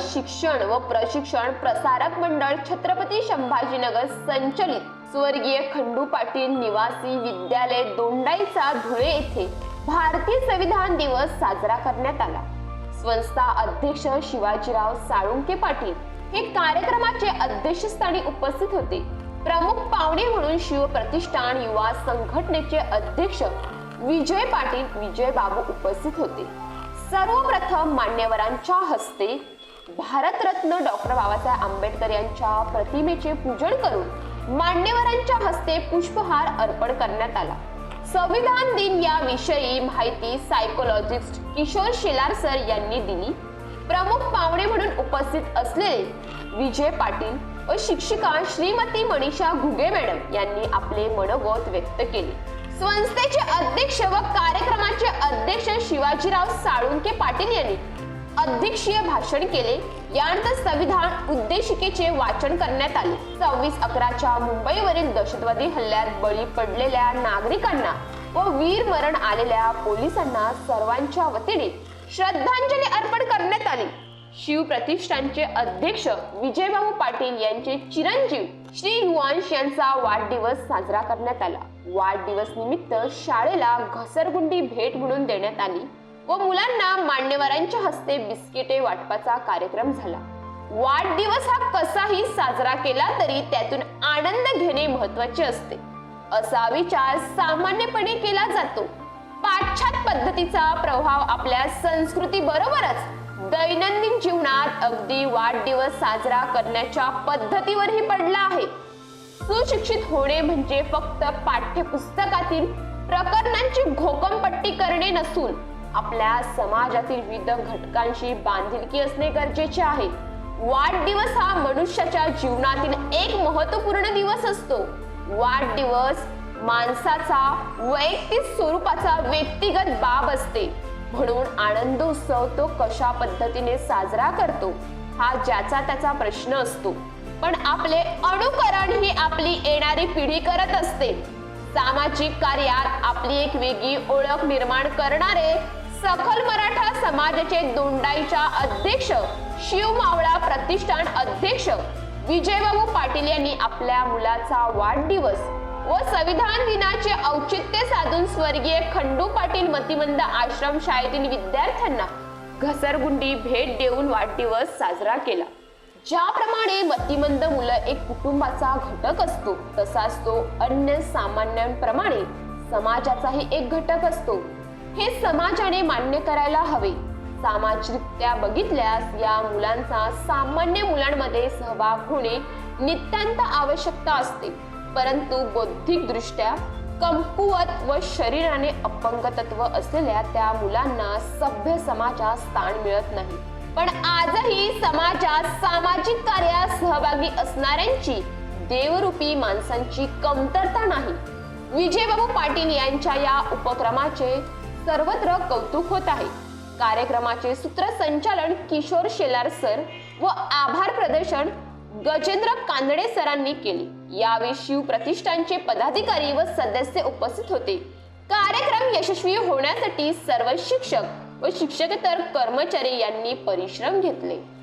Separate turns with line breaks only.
शिक्षण व प्रशिक्षण प्रसारक मंडळ छत्रपती संभाजीनगर संचलित. स्वर्गीय खंडू पाटील निवासी विद्यालय दोंडाईचा धुळे येथे भारतीय संविधान दिवस साजरा करण्यात आला. संस्था अध्यक्ष शिवाजीराव साळुंके पाटील हे कार्यक्रमाचे अध्यक्षस्थानी उपस्थित होते. प्रमुख पाहुणे म्हणून शिवप्रतिष्ठान युवा संघटनेचे अध्यक्ष विजय पाटील विजय बाबू उपस्थित होते. सर्वप्रथम मान्यवरांच्या हस्ते भारतरत्न डॉक्टर बाबासाहेब आंबेडकर यांच्या प्रतिमेचे पूजन करून मान्यवरांच्या हस्ते पुष्पहार अर्पण करण्यात आला. संविधान दिन या विषयी माहिती सायकोलॉजिस्ट किशोर शेलार सर यांनी दिली. प्रमुख पाहुणे म्हणून उपस्थित असलेले विजय पाटील व शिक्षिका श्रीमती मनीषा घुगे मॅडम यांनी आपले मनोगत व्यक्त केले. संस्थेचे अध्यक्ष व कार्यक्रमाचे अध्यक्ष शिवाजीराव साळुंके पाटील यांनी अध्यक्षीय भाषण केले. यानंतर संविधान उद्देशिकेचे वाचन करण्यात आले. सव्वीस अकराच्या मुंबईवरील दहशतवादी हल्ल्यात बळी पडलेल्या नागरिकांना व वीर मरण आलेल्या पोलिसांना सर्वांच्या वतीने श्रद्धांजली अर्पण करण्यात आली. शिव प्रतिष्ठानचे अध्यक्ष विजयभाऊ पाटील यांचे चिरंजीव श्री युवांश यांचा वाढदिवस साजरा करण्यात आला. वाढदिवस निमित्त शाळेला घसरगुंडी भेट म्हणून देण्यात आली. व मुलांना मान्यवरांच्या हस्ते बिस्किटे वाटपाचा कार्यक्रम झाला. वाढदिवस हा कसाही साजरा केला तरी त्यातून आनंद घेणे महत्त्वाचे असते. असा विचार सामान्यपणे केला जातो. पाश्चात पद्धतीचा प्रभाव आपल्या संस्कृती बरोबरच दैनंदिन जीवनात अगदी वाढदिवस साजरा करण्याच्या पद्धतीवरही पडला आहे. सुशिक्षित होणे म्हणजे फक्त पाठ्यपुस्तकातील प्रकरणांची घोकमपट्टी करणे नसून आपल्या समाजातील विविध घटकांशी बांधिलकी असणे गरजेचे आहे. वाढदिवस हा मनुष्याच्या जीवनातील एक महत्त्वपूर्ण दिवस असतो. वाढदिवस माणसाचा वैयक्तिक स्वरूपाचा व्यक्तिगत बाब असते. म्हणून आनंदोत्सव तो कशा पद्धतीने साजरा करतो हा ज्याचा त्याचा प्रश्न असतो. पण आपले अनुकरण ही आपली येणारी पिढी करत असते. सामाजिक कार्यात आपली एक वेगळी ओळख निर्माण करणारे सखल मराठा समाजाचे दोंडाईच्या अध्यक्ष शिव मावळा प्रतिष्ठान अध्यक्ष विजयबाबू पाटील यांनी आपल्या मुलाचा वाढदिवस व संविधान दिनाचे औचित्य साधून स्वर्गीय खंडू पाटील मतिमंद आश्रम शाळेतील विद्यार्थ्यांना घसरगुंडी भेट देऊन वाढदिवस साजरा केला. ज्याप्रमाणे मतिमंद मुलं एक कुटुंबाचा घटक असतो तसाच तो अन्य सामान्यांप्रमाणे समाजाचाही एक घटक असतो. हे समाजाने मान्य करायला हवे. सामाजिकरित्या बघितल्यास या मुलांचा सामान्य मुलांमध्ये सहभाग होणे नितांत आवश्यकता असते. परंतु बौद्धिक दृष्ट्या कमकुवत व शरीराने अपंगतत्व असलेल्या त्या मुलांना सभ्य समाजात स्थान मिळत नाही. पण आजही समाजात सामाजिक कार्यात सहभागी असणाऱ्यांची देवरूपी माणसांची कमतरता नाही. विजयबाबू पाटील यांच्या या उपक्रमाचे सर्वत्र कौतुक होत आहे. कार्यक्रमाचे सूत्रसंचालन किशोर शेलार सर व आभार प्रदर्शन गजेंद्र कांदडे सरांनी केले. यावेळी शिव प्रतिष्ठानचे पदाधिकारी व सदस्य उपस्थित होते. कार्यक्रम यशस्वी होण्यासाठी सर्व शिक्षक व शिक्षकेतर कर्मचारी यांनी परिश्रम घेतले.